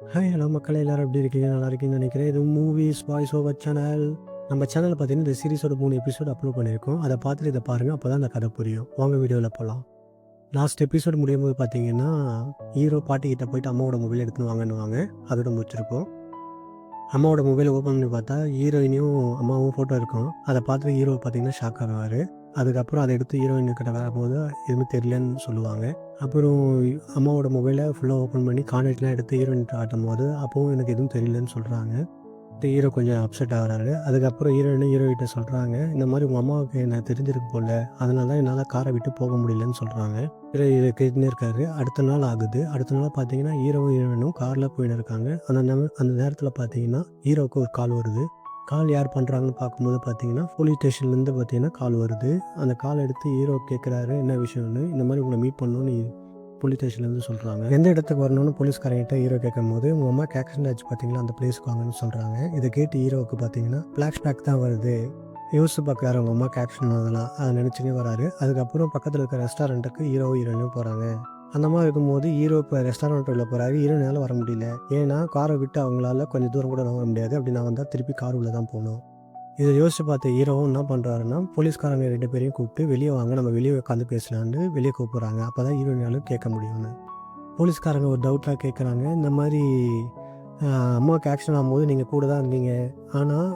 Hi hello மக்கள் எல்லோரும் எப்படி இருக்கீங்க? நல்லா இருக்கீங்கன்னு நினைக்கிறேன். இது மூவிஸ் வாய்ஸ் ஓவர் சேனல் நம்ம சேனலில் பார்த்தீங்கன்னா இந்த சீரிஸோட மூணு எபிசோட் அப்லோட் பண்ணியிருக்கோம். அதை பார்த்துட்டு இதை பாருங்கள் அப்போ தான் அந்த கதை புரியும். வாங்க வீடியோவில் போகலாம் லாஸ்ட் எபிசோட் முடியும் போது பார்த்தீங்கன்னா ஹீரோ பாட்டிக்கிட்ட போயிட்டு அம்மாவோட மொபைல் எடுத்துன்னு வாங்கன்னுவாங்க அதோட முடிச்சிருப்போம். அம்மாவோட மொபைலை ஓப்பன் பண்ணி பார்த்தா ஹீரோயினையும் அம்மாவும் ஃபோட்டோ இருக்கும் அதை பார்த்துட்டு ஹீரோ பார்த்தீங்கன்னா ஷாக் ஆகுவார் அதுக்கப்புறம் அதை எடுத்து ஹீரோயின் கிட்ட வரும்போது எதுவுமே தெரியலன்னு சொல்லுவாங்க. அப்புறம் அம்மாவோட மொபைலை ஃபுல்லாக ஓப்பன் பண்ணி கான்டாக்ட்லாம் எடுத்து ஹீரோயின் காட்டும் போது அப்போவும் எனக்கு எதுவும் தெரியலன்னு சொல்கிறாங்க ஹீரோ கொஞ்சம் அப்செட் ஆகிறாரு. அதுக்கப்புறம் ஹீரோயினும் ஹீரோயிட்ட சொல்கிறாங்க இந்த மாதிரி உங்கள் அம்மாவுக்கு என்ன தெரிஞ்சிருக்கு போல அதனால தான் என்னால் காரை விட்டு போக முடியலன்னு சொல்கிறாங்க ஹீரோ இதை கேட்டுனே இருக்காரு. அடுத்த நாள் ஆகுது. அடுத்த நாள் பார்த்தீங்கன்னா ஹீரோவும் ஹீரோயினும் காரில் போயின்னு இருக்காங்க. அந்த அந்த நேரத்தில் பார்த்தீங்கன்னா ஹீரோவுக்கு ஒரு கால் வருது. கால் யார் பண்ணுறாங்கன்னு பார்க்கும்போது பார்த்தீங்கன்னா போலீஸ் ஸ்டேஷன்லேருந்து பார்த்தீங்கன்னா கால் வருது. அந்த கால் எடுத்து ஹீரோ கேட்குறாரு என்ன விஷயம்னு? இந்த மாதிரி உங்களை மீட் பண்ணணும்னு போலீஸ் ஸ்டேஷன்லேருந்து சொல்கிறாங்க எந்த இடத்துக்கு வரணும்னு போலீஸ்காரங்கிட்ட ஹீரோ கேட்கும் போது உங்கள் அம்மா ஆக்சிடென்ட் ஆச்சு பார்த்தீங்களா? அந்த பிளேஸ்க்கு வாங்கன்னு சொல்கிறாங்க இதை கேட்டு ஹீரோவுக்கு பார்த்தீங்கன்னா ஃப்ளாஷ்பேக் தான் வருது. யோசிச்சு பார்க்குறாரு உங்கள் அம்மா ஆக்சிடென்ட் அதெல்லாம் அதை நினச்சினே வராரு. அதுக்கப்புறம் பக்கத்தில் இருக்கிற ரெஸ்டாரண்ட்டுக்கு ஹீரோ ஹீரோயினும் போகிறாங்க அந்த மாதிரி இருக்கும்போது ஹீரோ இப்போ ரெஸ்டாரண்ட் உள்ள போகிறாரு ஹீரோனால வர முடியல. ஏன்னா காரை விட்டு அவங்களால கொஞ்சம் தூரம் கூட வர முடியாது. அப்படி நான் வந்தால் திருப்பி கார் உள்ளே தான் போகணும். இதை யோசிச்சு பார்த்த ஹீரோவும் என்ன பண்ணுறாருன்னா போலீஸ்காரங்க ரெண்டு பேரையும் கூப்பிட்டு வெளியே வாங்க நம்ம வெளியே உட்காந்து பேசலான்னு வெளியே கூப்பிட்றாங்க. அப்போ தான் ஹீரோனாலும் கேட்க முடியும்னு. போலீஸ்காரங்க ஒரு டவுட்டாக கேட்குறாங்க இந்த மாதிரி அம்மாவுக்கு ஆக்ஷன் ஆகும்போது நீங்கள் கூட தான் இருந்தீங்க. ஆனால்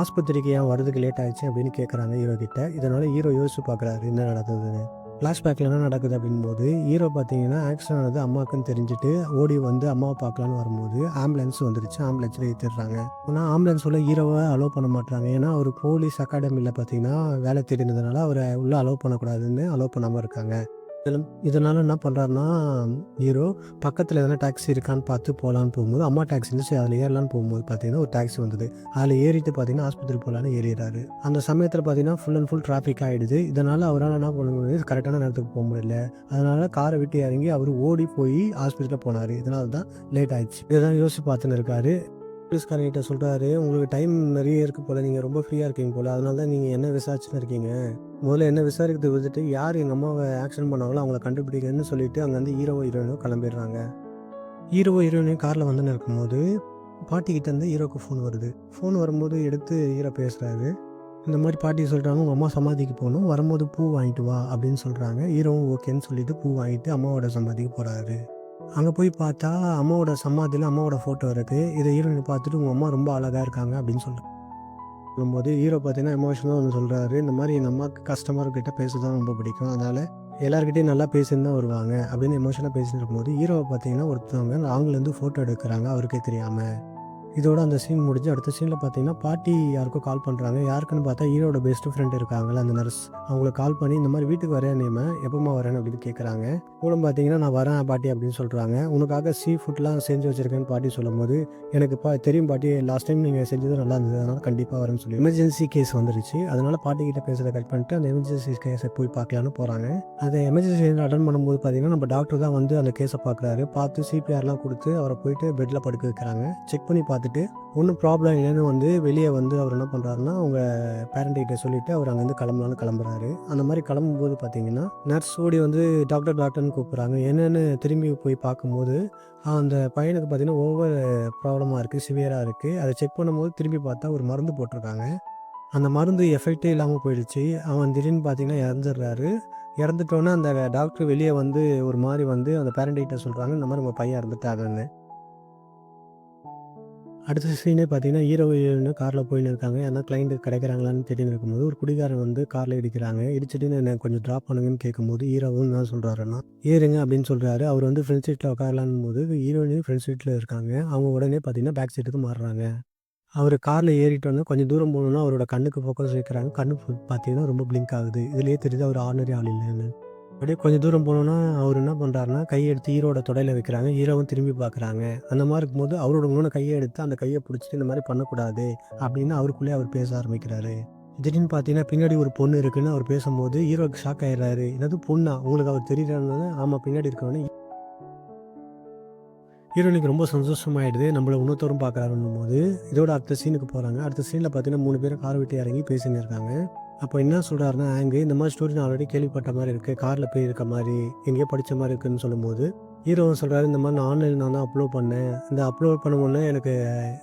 ஆஸ்பத்திரிக்கு ஏன் வரதுக்கு லேட் ஆயிடுச்சு அப்படின்னு கேட்குறாங்க ஹீரோ கிட்ட. இதனால் ஹீரோ யோசிச்சு பார்க்குறாரு என்ன நடந்ததுன்னு. ஃப்ளாஷ்பேக்கில் என்ன நடக்குது அப்படின்போது ஹீரோ பார்த்தீங்கன்னா ஆக்சிடென்ட் ஆனது அம்மாவுக்குன்னு தெரிஞ்சுட்டு ஓடி வந்து அம்மாவை பார்க்கலான்னு வரும்போது ஆம்புலன்ஸ் வந்துருச்சு. ஆம்புலன்ஸில் ஏற்றிடுறாங்க ஆனால் ஆம்புலன்ஸ் உள்ள ஹீரோவை அலோவ் பண்ண மாட்டாங்க ஏன்னா அவர் போலீஸ் அகாடமியில் பார்த்தீங்கன்னா வேலை தேடினதுனால அவரை உள்ளே அலோவ் பண்ணக்கூடாதுன்னு அலோவ் பண்ணாமல் இருக்காங்க. இதில் இதனால் என்ன பண்ணுறாருன்னா ஹீரோ பக்கத்தில் எதனா டாக்ஸி இருக்கான்னு பார்த்து போகலான்னு போகும்போது அம்மா டாக்ஸி இருந்துச்சு அதில் ஏறலான்னு போகும்போது பார்த்தீங்கன்னா ஒரு டாக்ஸி வந்தது. அதில் ஏறிட்டு பார்த்தீங்கன்னா ஆஸ்பத்திரி போகலான்னு ஏறிடுறாரு. அந்த சமயத்தில் பார்த்தீங்கன்னா ஃபுல் அண்ட் ஃபுல் டிராஃபிக் ஆகிடுது இதனால் அவரால் என்ன பண்ண முடியாது? கரெக்டான நேரத்துக்கு போக முடியல. அதனால் காரை விட்டு இறங்கி அவர் ஓடி போய் ஹாஸ்பிட்டலில் போனார். இதனால தான் லேட் ஆயிடுச்சு. இதுதான் யோசிச்சு பார்த்துன்னு இருக்காரு. போலீஸ்காரங்கிட்ட சொல்கிறாரு உங்களுக்கு டைம் நிறைய இருக்கு போல். நீங்கள் ரொம்ப ஃப்ரீயாக இருக்கீங்க போல். அதனால தான் நீங்கள் என்ன விசாரிச்சுன்னு இருக்கீங்க? முதல்ல என்ன விசாரிக்கிறது விட்டுட்டு யார் எங்கள் அம்மாவை ஆக்ஷன் பண்ணாங்களோ அவங்கள கண்டுபிடிக்கணும்னு சொல்லிட்டு அங்கேருந்து ஹீரோ ஹீரோயினும் கிளம்பிடுறாங்க. ஹீரோ ஹீரோயினும் காரில் வந்து இருக்கும்போது பாட்டிக்கிட்ட இருந்து ஹீரோக்கு ஃபோன் வருது. ஃபோன் வரும்போது எடுத்து ஹீரோ பேசுகிறாரு இந்த மாதிரி பாட்டி சொல்கிறாங்க உங்கள் அம்மா சமாதிக்கு போகணும். வரும்போது பூ வாங்கிட்டு வா அப்படின்னு சொல்கிறாங்க ஹீரோவும் ஓகேன்னு சொல்லிட்டு பூ வாங்கிட்டு அம்மாவோட சமாதிக்கு போகிறாரு அங்கே போய் பார்த்தா அம்மாவோட சமாதியில் அம்மாவோட ஃபோட்டோ இருக்குது இதை ஹீரோயின் பார்த்துட்டு உங்கள் அம்மா ரொம்ப அழகாக இருக்காங்க அப்படின்னு சொல்கிறாங்க போது ஹீரோ பார்த்தீங்கன்னா எமோஷனாக ஒன்று சொல்கிறாரு இந்த மாதிரி எங்கள் அம்மாவுக்கு கஸ்டமர்கிட்ட பேச தான் ரொம்ப பிடிக்கும். அதனால் எல்லாருக்கிட்டையும் நல்லா பேசின்னு தான் வருவாங்க அப்படின்னு எமோஷனாக பேசிட்டு இருக்கும்போது ஹீரோவை பார்த்தீங்கன்னா ஒருத்தவங்க ஆங்கிலேருந்து ஃபோட்டோ எடுக்கிறாங்க. அவருக்கே தெரியாமல் இதோட அந்த சீன் முடிஞ்சு அடுத்த சீனில் பார்த்தீங்கன்னா பாட்டி யாருக்கும் கால் பண்ணுறாங்க யாருக்குன்னு பார்த்தா ஹீரோட பெஸ்ட் ஃப்ரெண்ட் இருக்காங்கல்ல அந்த நர்ஸ் அவங்களுக்கு கால் பண்ணி இந்த மாதிரி வீட்டுக்கு வரேன் நேம எப்போமா வரேன் அப்படின்னு கேட்குறாங்க கூட பார்த்தீங்கன்னா நான் வரேன் பாட்டி அப்படின்னு சொல்கிறாங்க உனக்காக சீ ஃபுட்லாம் செஞ்சு வச்சுருக்கேன்னு பாட்டி சொல்லும்போது எனக்கு பா தெரியும் பாட்டி லாஸ்ட் டைம் நீங்கள் செஞ்சது நல்லா இருந்தது. அதனால் கண்டிப்பாக வரேன்னு சொல்லி எமர்ஜென்சி கேஸ் வந்துருச்சு. அதனால் பாட்டி கிட்ட கட் பண்ணிட்டு அந்த எமர்ஜென்சி கேஸை போய் பார்க்கலான்னு போகிறாங்க அதை எமர்ஜென்சி அட்டன் பண்ணும்போது பார்த்தீங்கன்னா நம்ம டாக்டர் தான் வந்து அந்த கேஸை பார்க்குறாரு பார்த்து சிபிஆர்லாம் கொடுத்து அவரை போயிட்டு பெட்டில் படுக்க வைக்கிறாங்க. செக் பண்ணி பார்த்து பார்த்துட்டு ஒன்றும் ப்ராப்ளம் இல்லைன்னு வந்து வெளியே வந்து அவர் என்ன பண்ணுறாருன்னா அவங்க பேரண்ட் சொல்லிவிட்டு அவர் அங்கேருந்து கிளம்பலான்னு கிளம்புறாரு. அந்த மாதிரி கிளம்பும்போது பார்த்தீங்கன்னா நர்ஸ் ஓடி வந்து டாக்டர் டாக்டர்னு கூப்பிட்றாங்க. என்னென்னு திரும்பி போய் பார்க்கும்போது அந்த பையனுக்கு பார்த்தீங்கன்னா ஓவர் ப்ராப்ளமாக இருக்குது சிவியராக இருக்குது அதை செக் பண்ணும்போது திரும்பி பார்த்தா ஒரு மருந்து போட்டிருக்காங்க. அந்த மருந்து எஃபெக்டே இல்லாமல் போயிடுச்சு. அவன் திடீர்னு பார்த்தீங்கன்னா இறந்துடுறாரு. இறந்துட்டோன்னே அந்த டாக்டர் வெளியே வந்து ஒரு மாதிரி வந்து அந்த பேரண்ட் கிட்ட சொல்கிறாங்க இந்த மாதிரி உங்கள் பையன் இறந்துட்டாங்கன்னு. அடுத்த சீனே பார்த்தீங்கன்னா ஹீரோ ஹீரோயினு காரில் போயின்னு இருக்காங்க. ஏன்னா கிளைண்ட்டு கிடைக்கிறாங்களான்னு தெரிஞ்சு இருக்கும்போது ஒரு குடிகாரன் வந்து காரில் இடிக்கிறாங்க. இடிச்சுட்டு என்ன கொஞ்சம் ட்ராப் பண்ணுங்கன்னு கேட்கும்போது ஹீரோவும் என்ன சொல்கிறாருன்னா ஏறுங்க அப்படின்னு சொல்கிறாரு அவர் வந்து ஃப்ரெண்ட் சீட்டில் உட்காரலான்னு போது ஹீரோயினும் ஃப்ரெண்ட் சீட்டில் இருக்காங்க. அவங்க உடனே பார்த்தீங்கன்னா பேக் சீட்டுக்கு மாறுறாங்க. அவர் காரில் ஏறிட்டோன்னே கொஞ்சம் தூரம் போகணுன்னா அவரோட கண்ணுக்கு ஃபோக்கஸ் வைக்கிறாங்க. கண்ணு பார்த்தீங்கன்னா ரொம்ப பிளிங்க் ஆகுது. இதுலேயே தெரியுது அவர் ஆர்டினரி ஆள் இல்லைன்னு. அப்படியே கொஞ்சம் தூரம் போனோன்னா அவர் என்ன பண்ணுறாருன்னா கையை எடுத்து ஹீரோட தொடையில் வைக்கிறாங்க. ஹீரோவும் திரும்பி பார்க்குறாங்க. அந்த மாதிரி இருக்கும்போது அவரோட இன்னொன்று கையை எடுத்து அந்த கையை பிடிச்சிட்டு இந்த மாதிரி பண்ணக்கூடாது அப்படின்னு அவருக்குள்ளே அவர் பேச ஆரம்பிக்கிறாரு. திடீர்னு பார்த்தீங்கன்னா பின்னாடி ஒரு பொண்ணு இருக்குன்னு அவர் பேசும்போது ஹீரோக்கு ஷாக் ஆயிடுறாரு. என்னது பொண்ணா? உங்களுக்கு அவர் தெரியறான்னு ஆமாம் பின்னாடி இருக்கவனே. ஹீரோனுக்கு ரொம்ப சந்தோஷமாயிடுது. நம்மளை இன்னொருத்தரும் பார்க்குறாருன்னும் போது இதோட அடுத்த சீனுக்கு போகிறாங்க அடுத்த சீனில் பார்த்தீங்கன்னா மூணு பேரும் கார் விட்டு இறங்கி பேசின்னு இருக்காங்க. அப்போ என்ன சொல்கிறாருன்னா ஆங்கு இந்த மாதிரி ஸ்டோரி நான் ஆல்ரெடி கேள்விப்பட்ட மாதிரி இருக்குது காரில் போய் இருக்க மாதிரி எங்கேயோ படித்த மாதிரி இருக்குன்னு சொல்லும்போது ஹீரோவும் சொல்கிறாரு இந்த மாதிரி நான் ஆன்லைனில் நான் தான் அப்லோட் பண்ணேன். இந்த அப்லோட் பண்ண உடனே எனக்கு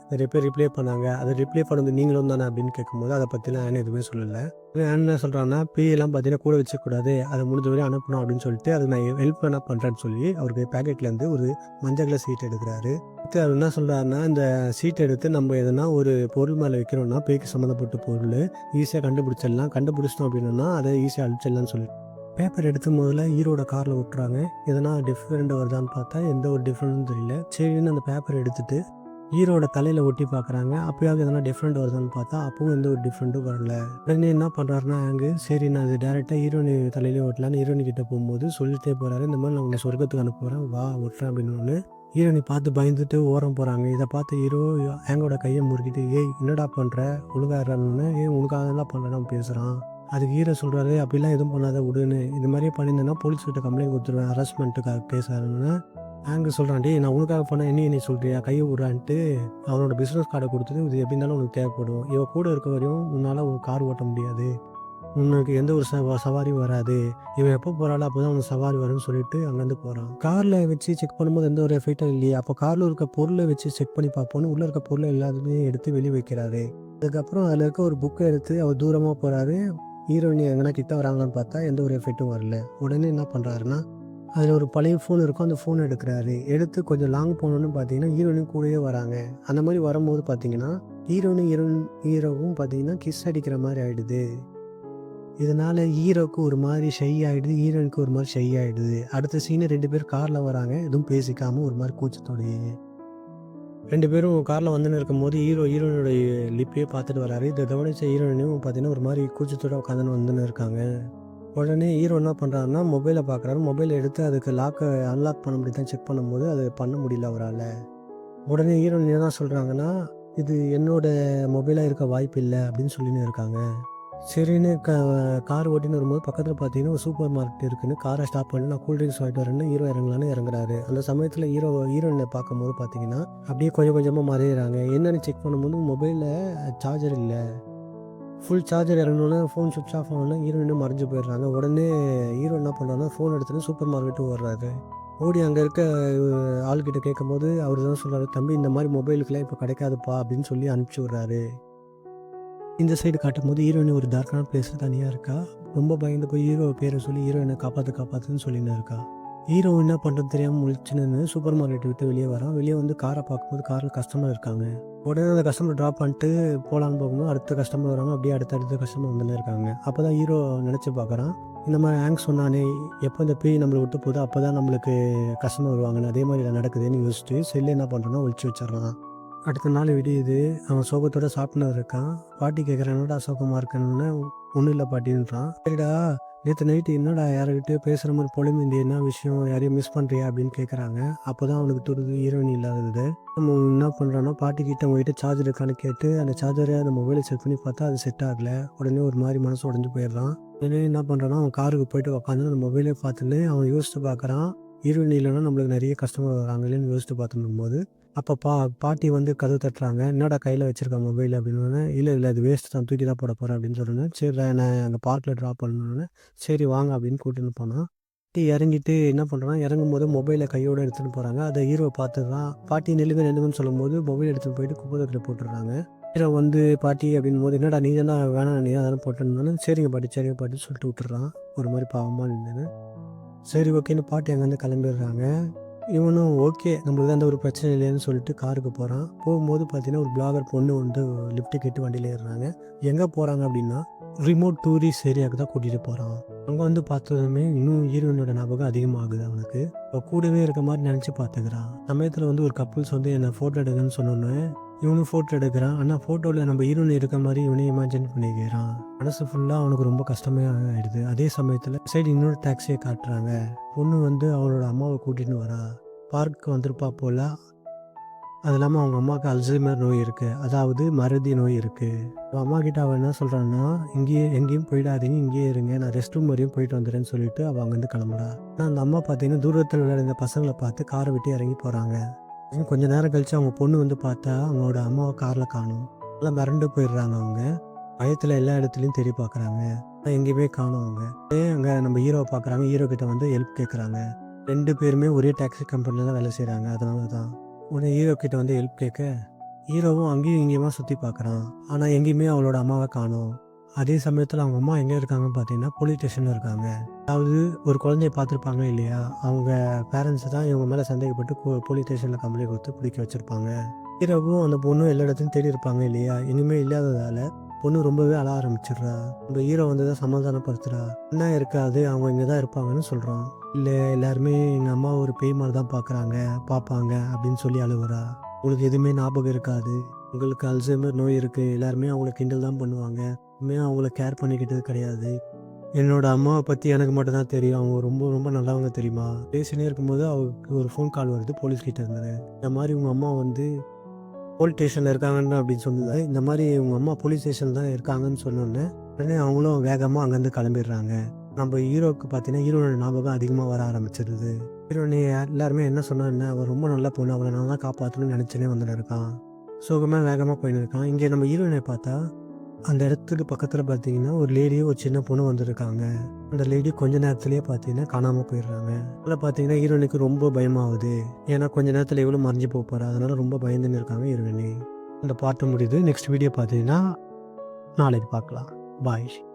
நிறைய பேர் ரிப்ளை பண்ணாங்க. அதை ரிப்ளை பண்ணது நீங்களும் தானே அப்படின்னு கேட்கும்போது அதை பற்றிலாம் ஆன் எதுவுமே சொல்லலை. ஆன் என்ன சொல்கிறாங்கன்னா பிஎல்லாம் பார்த்தீங்கன்னா கூட வச்சக்கூடாது அதை முடிஞ்ச வரையும் அனுப்பணும் அப்படின்னு சொல்லிட்டு அதை நான் ஹெல்ப் பண்ண பண்ணுறேன்னு சொல்லி அவருக்கு பேக்கெட்லேருந்து ஒரு மஞ்சள் கலர் சீட் எடுக்கிறாரு. அடுத்து அவர் என்ன சொல்கிறாருன்னா இந்த சீட் எடுத்து நம்ம எதுனா ஒரு பொருள் மேலே வைக்கிறோம்னா பேய்க்கு சம்மந்தப்பட்ட பொருள் ஈஸியாக கண்டுபிடிச்சிடலாம். கண்டுபிடிச்சிட்டோம் அப்படின்னா அதை ஈஸியாக அழிச்சிடலாம்னு சொல்லி. பேப்பர் எடுத்து முதல்ல ஈரோட காரில் விட்டுறாங்க எதனா டிஃப்ரெண்ட் வருதான்னு பார்த்தா எந்த ஒரு டிஃப்ரெண்ட்டும் தெரியல. சரின்னு அந்த பேப்பர் எடுத்துட்டு ஈரோட தலையில் ஒட்டி பார்க்குறாங்க அப்பயாவது எதனா டிஃப்ரெண்ட் வருதான்னு பார்த்தா அப்பவும் எந்த ஒரு டிஃப்ரெண்ட்டும் வரல. உடனே என்ன பண்ணுறாருன்னா அங்கே சரி நான் அது டேரெக்டாக ஹீரோனி தலையிலே ஓட்டலான்னு ஹீரோனி கிட்டே போகும்போது சொல்லிட்டே போகிறாரு இந்த மாதிரி நான் உங்களை சொர்க்கத்துக்கு அனுப்புகிறேன் வா ஒட்டுறேன் அப்படின்னு ஒன்று ஹீரோனி பார்த்து பயந்துட்டு ஓரம் போகிறாங்க இதை பார்த்து ஹீரோ ஹேங்கோட கையை முறுக்கிட்டு ஏய் என்னடா பண்ணுற ஒழுங்காகிறான்னு ஏன் உனக்காக தான் பண்ணலாம் பேசுகிறான் அதுக்கு ஹீரோ சொல்கிறாரு அப்படிலாம் எதுவும் பண்ணாத விடுன்னு. இது மாதிரியே பண்ணியிருந்தேன்னா போலீஸ்கிட்ட கம்ப்ளைண்ட் கொடுத்துருவேன் ஹரஸ்மெண்ட்டுக்காக கேஸ் ஆகுன்னு ஆங்கு சொல்கிறான் நான் உனக்காக போனால் என்ன நீ சொல்கிறியா கையை விட்றான்ட்டு அவனோட பிஸ்னஸ் கார்டை கொடுத்துட்டு இது எப்படி இருந்தாலும் உனக்கு தேவைப்படும். இவன் கூட இருக்க வரையும் உன்னால் உன் கார் ஓட்ட முடியாது. உனக்கு எந்த ஒரு சவா சவாரியும் வராது. இவன் எப்போ போகிறாளோ அப்போ தான் உனக்கு சவாரி வரும்னு சொல்லிட்டு அங்கேருந்து போகிறான் காரில் வச்சு செக் பண்ணும்போது எந்த ஒரு எஃபெக்டும் இல்லையே. அப்போ காரில் இருக்க பொருளை வச்சு செக் பண்ணி பார்ப்போன்னு உள்ளே இருக்க பொருளை எல்லாத்தையுமே எடுத்து வெளியே வைக்கிறாரு. அதுக்கப்புறம் அதில் இருக்க ஒரு புக்கை எடுத்து அவர் தூரமாக போகிறாரு ஹீரோயின் எங்கன்னா கிட்ட வராங்களான்னு பார்த்தா எந்த ஒரு எஃபெக்ட்டும் வரல. உடனே என்ன பண்ணுறாருன்னா அதில் ஒரு பழைய ஃபோன் இருக்கும் அந்த ஃபோன் எடுக்கிறாரு. எடுத்து கொஞ்சம் லாங் போனோன்னு பார்த்தீங்கன்னா ஹீரோயினும் கூடயே வராங்க. அந்த மாதிரி வரும்போது பார்த்தீங்கன்னா ஹீரோயினும் ஹீரோயின் ஹீரோவும் பார்த்தீங்கன்னா கிஸ் அடிக்கிற மாதிரி ஆகிடுது இதனால் ஹீரோக்கு ஒரு மாதிரி ஷை ஆகிடுது ஹீரோயினுக்கு ஒரு மாதிரி ஷை ஆகிடுது அடுத்த சீனு ரெண்டு பேர் காரில் வராங்க எதுவும் பேசிக்காமல் ஒரு மாதிரி கூச்சத்தோடையே. ரெண்டு பேரும் காரில் வந்துன்னு இருக்கும்போது ஹீரோ ஹீரோயினுடைய லிப்பையே பார்த்துட்டு வராரு. இதை கவனித்த ஹீரோயினும் பார்த்தீங்கன்னா ஒரு மாதிரி கூச்சத்தோட உட்காந்துன்னு வந்துன்னு இருக்காங்க. உடனே ஹீரோ என்ன பண்ணுறாருன்னா மொபைலை பார்க்குறாரு. மொபைலை எடுத்து அதுக்கு லாக்கை அன்லாக் பண்ண முடியுதான் செக் பண்ணும்போது அது பண்ண முடியல அவரால். உடனே ஹீரோயின் என்ன சொல்கிறாங்கன்னா இது என்னோட மொபைலாக இருக்க வாய்ப்பு இல்லை அப்படின்னு சொல்லின்னு இருக்காங்க. சரின்னு க கார் ஓட்டின்னு வரும்போது பக்கத்தில் பார்த்தீங்கன்னா ஒரு சூப்பர் மார்க்கெட் இருக்குன்னு. காரை ஸ்டாப் பண்ணி நான் கூல் ட்ரிங்க்ஸ் வாங்கிட்டு வரேன்னு ஹீரோ இறங்கலான்னு இறங்குறாரு. அந்த சமயத்தில் ஹீரோ ஹீரோயினை பார்க்கும்போது பார்த்தீங்கன்னா அப்படியே கொஞ்சம் கொஞ்சமாக மறையிறாங்க என்னென்னு செக் பண்ணும்போது மொபைலில் சார்ஜர் இல்லை. ஃபுல் சார்ஜர் இறங்கினோன்னே ஃபோன் சுவிட்ச் ஆஃப் ஆனோடனே ஹீரோயினும் மறைஞ்சு போயிடுறாங்க. உடனே ஹீரோ என்ன பண்ணுறாங்கன்னா ஃபோன் எடுத்துன்னு சூப்பர் மார்க்கெட்டு வர்றாரு ஓடி அங்கே இருக்க ஆள்கிட்ட கேட்கும்போது அவர் தான் சொல்கிறாரு தம்பி இந்த மாதிரி மொபைலுக்குலாம் இப்போ கிடைக்காதுப்பா அப்படின்னு சொல்லி அனுப்பிச்சி விட்றாரு. இந்த சைடு காட்டும் போது ஹீரோயின் ஒரு டார்க்கான பிளேஸில் தனியாக இருக்கா? ரொம்ப பயந்து போய் ஹீரோ பேரை சொல்லி ஹீரோயினை காப்பாற்று காப்பாற்றுன்னு சொல்லின்னு இருக்கா? ஹீரோ என்ன பண்ணுறது தெரியாமல் முழிச்சுன்னு சூப்பர் மார்க்கெட் விட்டு வெளியே வரான். வெளியே வந்து காரை பார்க்கும்போது காரில் கஸ்டமர் இருக்காங்க. உடனே அந்த கஸ்டமர் ட்ராப் பண்ணிட்டு போகலான்னு போகும்போது அடுத்த கஸ்டமர் வராங்க. அப்படியே அடுத்த அடுத்த கஸ்டமர் வந்துன்னு இருக்காங்க. அப்போ தான் ஹீரோ நினச்சி பார்க்குறான். இந்த மாதிரி ஆங்க் சொன்னானே எப்போ இந்த பேய் நம்மளை விட்டு போதோ அப்போ தான் நம்மளுக்கு கஸ்டமர் வருவாங்கன்னு. அதே மாதிரி நடக்குதுன்னு யோசிச்சுட்டு செல்லு என்ன பண்ணுறோன்னா ஒழிச்சு வச்சிடறான். அடுத்த நாள் விடியுது அவன் சோகத்தோட சாப்பிட்டு இருக்கான். பாட்டி கேட்குறான் என்னடா சோகமாக இருக்கணும்னு ஒன்றும் இல்லை பாட்டின்றான் சரிடா நேற்று நைட்டு என்னடா யாருக்கிட்டே பேசுகிற மாதிரி பொழுது என்ன விஷயம் யாரையும் மிஸ் பண்ணுறியா அப்படின்னு கேட்குறாங்க அப்போ தான் அவனுக்கு துருது ஹீரோயின் இல்லாதது. நம்ம என்ன பண்ணுறோன்னா பாட்டிக்கிட்ட உங்ககிட்ட சார்ஜர் இருக்கான்னு கேட்டு அந்த சார்ஜரை அந்த மொபைலை செக் பண்ணி பார்த்தா அது செட் ஆகல. உடனே ஒரு மாதிரி மனசு உடஞ்சி போயிடுறான். உடனே என்ன பண்ணுறான்னா அவன் காருக்கு போயிட்டு உட்காந்து அந்த மொபைலே பார்த்துட்டு அவன் யோசித்து பார்க்குறான். ஹீரோயின் இல்லைன்னா நம்மளுக்கு நிறைய கஸ்டமர் வராங்களேன்னு யோசித்து பார்த்துட்டு போது அப்போ பா பாட்டி வந்து கதவு தட்டுறாங்க. என்னடா கையில் வச்சிருக்க மொபைல் அப்படின்னு இல்லை இல்லை இது வேஸ்ட் தான். தூக்கி தான் போட போகிறேன் அப்படின்னு சொல்லுறேன் சரி நான் அங்கே பார்க்கில் ட்ராப் பண்ணணுன்னு சரி வாங்க. அப்படின்னு கூட்டின்னு போனால் பாட்டி இறங்கிட்டு என்ன பண்ணுறான் இறங்கும் போது மொபைலை கையோடு எடுத்துகிட்டு போகிறாங்க அதை ஹீரோ பார்த்துடுறான் பாட்டி நெல்லுங்க நெல்லுங்கன்னு சொல்லும்போது மொபைல் எடுத்துகிட்டு போயிட்டு குப்பத்தில் போட்டுடுறாங்க. ஹீரோ வந்து பாட்டி அப்படின் போது என்னடா நீ தானே வேணாம் நீ தான் போட்டேன்னு. சரிங்க பாட்டி சரிங்க பாட்டி சொல்லிட்டு விட்டுறான் ஒரு மாதிரி பாவமாக நின்று சரி ஓகேன்னு பாட்டி அங்கேருந்து கிளம்பிடுறாங்க. இவனும் ஓகே நம்மளுக்கு தான் அந்த ஒரு பிரச்சனை இல்லைன்னு சொல்லிட்டு காருக்கு போகிறான் போகும்போது பார்த்தீங்கன்னா ஒரு பிளாகர் பொண்ணு வந்து லிஃப்ட்டு கேட்டு வண்டியில் ஏறுறாங்க. எங்கே போகிறாங்க அப்படின்னா ரிமோட் டூரிஸ்ட் ஏரியாவுக்கு தான் கூட்டிகிட்டு போகிறான் அங்கே வந்து பார்த்ததுமே இன்னும் ஹீரோயினோட ஞாபகம் அதிகமாகுது அவனுக்கு. இப்போ கூடவே இருக்க மாதிரி நினச்சி பார்த்துக்கிறான். சமயத்தில் வந்து ஒரு கப்புள்ஸ் வந்து என்னை ஃபோட்டோ எடுங்கன்னு சொன்னோன்னே இவனும் ஃபோட்டோ எடுக்கிறான். ஆனால் ஃபோட்டோவில் நம்ம ஹீரோயின் இருக்க மாதிரி இவனே இமேஜின் பண்ணிக்கிறான். மனசு ஃபுல்லாக அவனுக்கு ரொம்ப கஷ்டமே ஆகிடுது அதே சமயத்தில் சைடு இன்னொரு டாக்ஸியை காட்டுறாங்க. பொண்ணு வந்து அவளோட அம்மாவை கூட்டிகிட்டு வரான் பார்க்கு வந்திருப்பா போல். அது இல்லாமல் அவங்க அம்மாவுக்கு அல்சைமர் நோய் இருக்குது அதாவது மறதி நோய் இருக்குது அவன் அம்மா கிட்ட அவள் என்ன சொல்கிறான்னா இங்கேயே எங்கேயும் போயிடாதீங்க. இங்கேயே இருங்க. நான் ரெஸ்ட் ரூம் வரையும் போயிட்டு வந்துடுறேன்னு சொல்லிட்டு அவள் அங்கேருந்து கிளம்புறா. ஆனால் அந்த அம்மா பார்த்தீங்கன்னா தூரத்தில் விளையாட பசங்களை பார்த்து காரை விட்டு இறங்கி போகிறாங்க கொஞ்ச நேரம் கழித்து அவங்க பொண்ணு வந்து பார்த்தா அவங்களோட அம்மாவை காரில் காணும். எல்லாம் மிரண்டு போயிடுறாங்க அவங்க. பயத்தில் எல்லா இடத்துலையும் தேடி பார்க்குறாங்க எங்கேயுமே காணும் அவங்க. அங்கே நம்ம ஹீரோவை பார்க்குறாங்க ஹீரோ கிட்ட வந்து ஹெல்ப் கேட்குறாங்க ரெண்டு பேருமே ஒரே டாக்ஸி கம்பெனியில் தான் வேலை செய்கிறாங்க அதனால தான் உடனே ஹீரோ கிட்ட வந்து ஹெல்ப் கேட்க ஹீரோவும் அங்கேயும் இங்கேயுமா சுற்றி பார்க்குறான் ஆனால் எங்கேயுமே அவளோட அம்மாவை காணோம். அதே சமயத்தில் அவங்க அம்மா எங்கே இருக்காங்கன்னு பார்த்தீங்கன்னா போலீஸ் ஸ்டேஷனில் இருக்காங்க. அதாவது ஒரு குழந்தைய பார்த்துருப்பாங்க இல்லையா? அவங்க பேரண்ட்ஸ் தான் இவங்க மேலே சந்தேகப்பட்டு போலீஸ் ஸ்டேஷனில் கம்ப்ளைண்ட் கொடுத்து பிடிக்க வச்சுருப்பாங்க. ஹீரோவும் அந்த பொண்ணும் எல்லா இடத்துலையும் தேடி இருப்பாங்க இல்லையா? இனிமேல் இல்லாததால் பொண்ணு ரொம்பவே அழ ஆரம்பிச்சிடுறா. நம்ம ஹீரோ வந்து தான் சமாதானப்படுத்துறா. என்ன இருக்காது அவங்க இங்கே தான் இருப்பாங்கன்னு சொல்கிறான் இல்லை எல்லாருமே எங்கள் அம்மா ஒரு பேய் மாதிரி தான் பார்க்குறாங்க பார்ப்பாங்க அப்படின்னு சொல்லி அழுவுறா. உங்களுக்கு எதுவுமே ஞாபகம் இருக்காது. உங்களுக்கு அல்சைமர் நோய் இருக்குது எல்லாருமே அவங்கள கிண்டல் தான் பண்ணுவாங்க. இனிமே அவங்கள கேர் பண்ணிக்கிட்டது கிடையாது. என்னோட அம்மாவை பற்றி எனக்கு மட்டும் தான் தெரியும். அவங்க ரொம்ப ரொம்ப நல்லவங்க தெரியுமா? பேசினே இருக்கும்போது அவருக்கு ஒரு ஃபோன் கால் வருது போலீஸ் கிட்ட இருந்தது. இந்த மாதிரி உங்கள் அம்மா வந்து போலீஸ் ஸ்டேஷனில் இருக்காங்கன்னு அப்படின்னு சொன்னது. இந்த மாதிரி உங்கள் அம்மா போலீஸ் ஸ்டேஷன் தான் இருக்காங்கன்னு சொன்னோன்னே உடனே அவங்களும் வேகமாக அங்கேருந்து கிளம்பிடுறாங்க. நம்ம ஹீரோவுக்கு பார்த்தீங்கன்னா ஹீரோனோட ஞாபகம் அதிகமாக வர ஆரம்பிச்சிருது. ஹீரோனி எல்லாருமே என்ன சொன்னா என்ன அவன் ரொம்ப நல்லா பொண்ணு அவளை நான் தான் காப்பாற்றணும்னு நினச்சினே வந்துட்டு இருக்கான். சோகமாக வேகமாக போயின்னு இருக்கான். இங்கே நம்ம ஹீரோயினை பார்த்தா அந்த இடத்துக்கு பக்கத்தில் பார்த்தீங்கன்னா ஒரு லேடியும் ஒரு சின்ன பொண்ணு வந்திருக்காங்க. அந்த லேடி கொஞ்ச நேரத்துலேயே பார்த்தீங்கன்னா காணாமல் போயிடுறாங்க. அதில் பார்த்தீங்கன்னா ஹீரோனுக்கு ரொம்ப பயமாகுது. ஏன்னா கொஞ்ச நேரத்தில் எவ்வளோ மறைஞ்சு போக போகிறா ரொம்ப பயந்துன்னு இருக்காங்க ஹீரோயினி. அந்த பாட்டு முடியுது. நெக்ஸ்ட் வீடியோ பார்த்தீங்கன்னா நாளைக்கு பார்க்கலாம் பாய்